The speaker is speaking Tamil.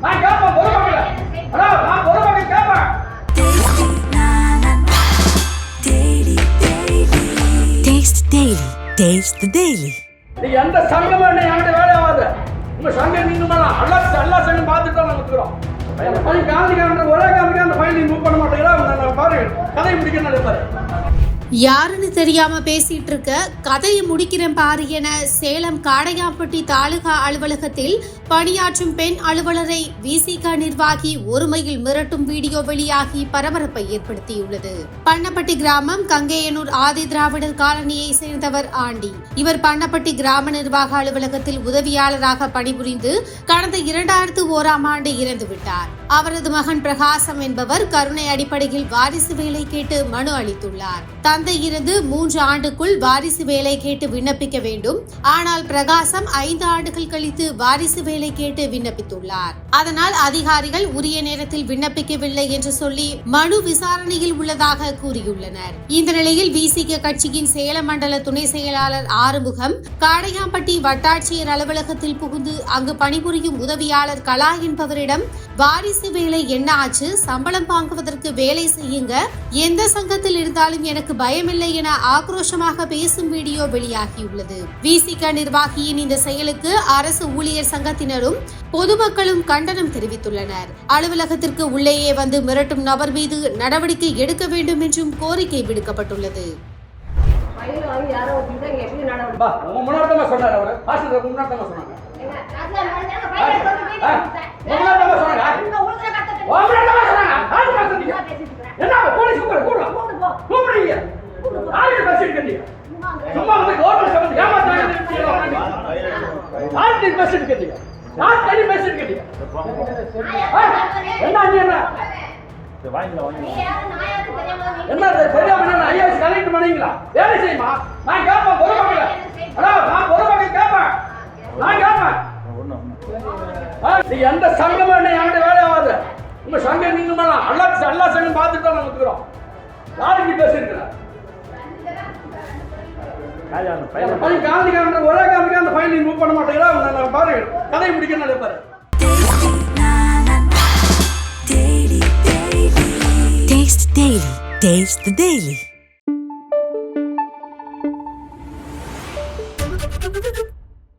நான் கேட்பேன் பொறுப்பாக்கல என்ன என்கிட்ட வேலை ஆகாது. உங்க சங்கம் நீங்க மேலாம் எல்லா எல்லா சங்கம் இருக்கிறோம் அந்த ஒரே காந்திக்கு அந்த பையன் நீ மூவ் பண்ண பாருங்க. கதை முடிக்கணும்னு பாரு யாருன்னு தெரியாம பேசிட்டு இருக்க கதையை முடிக்கிறேன் பாரு என சேலம் காடையாம்பட்டி தாலுகா அலுவலகத்தில் பணியாற்றும் பெண் அலுவலரை விசிக நிர்வாகி ஒருமையில் மிரட்டும் வீடியோ வெளியாகி பரபரப்பை ஏற்படுத்தியுள்ளது. பண்ணப்பட்டி கிராமம் கங்கையனூர் ஆதி திராவிடர் காலனியை சேர்ந்தவர் ஆண்டி. இவர் பண்ணப்பட்டி கிராம நிர்வாக அலுவலகத்தில் உதவியாளராக பணிபுரிந்து கடந்த இரண்டாயிரத்து ஓராம் ஆண்டு இறந்துவிட்டார். அவரது மகன் பிரகாசம் என்பவர் கருணை அடிப்படையில் வாரிசு வேலை கேட்டு மனு அளித்துள்ளார். தந்தை இருந்து மூன்று ஆண்டுக்குள் வாரிசு வேலை கேட்டு விண்ணப்பிக்க வேண்டும். ஆனால் பிரகாசம் ஐந்து ஆண்டுகள் கழித்து வாரிசு வேலை கேட்டு விண்ணப்பித்துள்ளார். அதனால் அதிகாரிகள் உரிய நேரத்தில் விண்ணப்பிக்கவில்லை என்று சொல்லி மனு விசாரணையில் உள்ளதாக கூறியுள்ளனர். இந்த நிலையில் விசிக கட்சியின் சேலம் மண்டல துணை செயலாளர் ஆறுமுகம் காடையாம்பட்டி வட்டாட்சியர் அலுவலகத்தில் புகுந்து அங்கு பணிபுரியும் உதவியாளர் கலா என்பவரிடம் வாரிசு வேலை என்ன ஆச்சு? சம்பளம் வாங்குவதற்கு வேலை செய்யுங்க. எந்த சங்கத்தில் இருந்தாலும் எனக்கு பயமில்லை என ஆக்ரோஷமாக பேசும் வீடியோ வெளியாகியுள்ளது. விசிக நிர்வாகியின் இந்த செயலுக்கு அரசு ஊழியர் சங்கத்தினரும் பொதுமக்களும் கண்டனம் தெரிவித்துள்ளனர். அலுவலகத்திற்கு உள்ளேயே வந்து மிரட்டும் நபர் மீது நடவடிக்கை எடுக்க வேண்டும் என்றும் கோரிக்கை விடுக்கப்பட்டுள்ளது. ஃபைல் ஆளுக்கு பேசிட்டு இருக்கீங்க நான் தனி பேசிட்டு ஆ, என்ன என்ன? தெரியாம என்ன ஐஏஎஸ் கலெக்ட் பண்ணீங்களா வேலை செய்யுமா? நான் கேட்பேன் அடா நான் பொதுமக்கள் கேட்பேன். நான் கேட்பேன். ஆ, நீ எந்த சங்கமும் என்ன என்கிட்ட வேலை ஆகாது. உங்க சங்கம் நீங்க மேலாம் எல்லா எல்லா சங்கம் பார்த்துட்டு தான் நாங்கள் இருக்கிறோம். யாருக்கு அந்த பையன் காந்திக்காரன்ற ஒரே காந்திக்கு அந்த நீ மூவ் பண்ண மாட்டேங்கிறா நான் பாரு கதையை முடிக்க நினைப்பாரு Daily. Daily. Taste the Daily. Taste the Daily.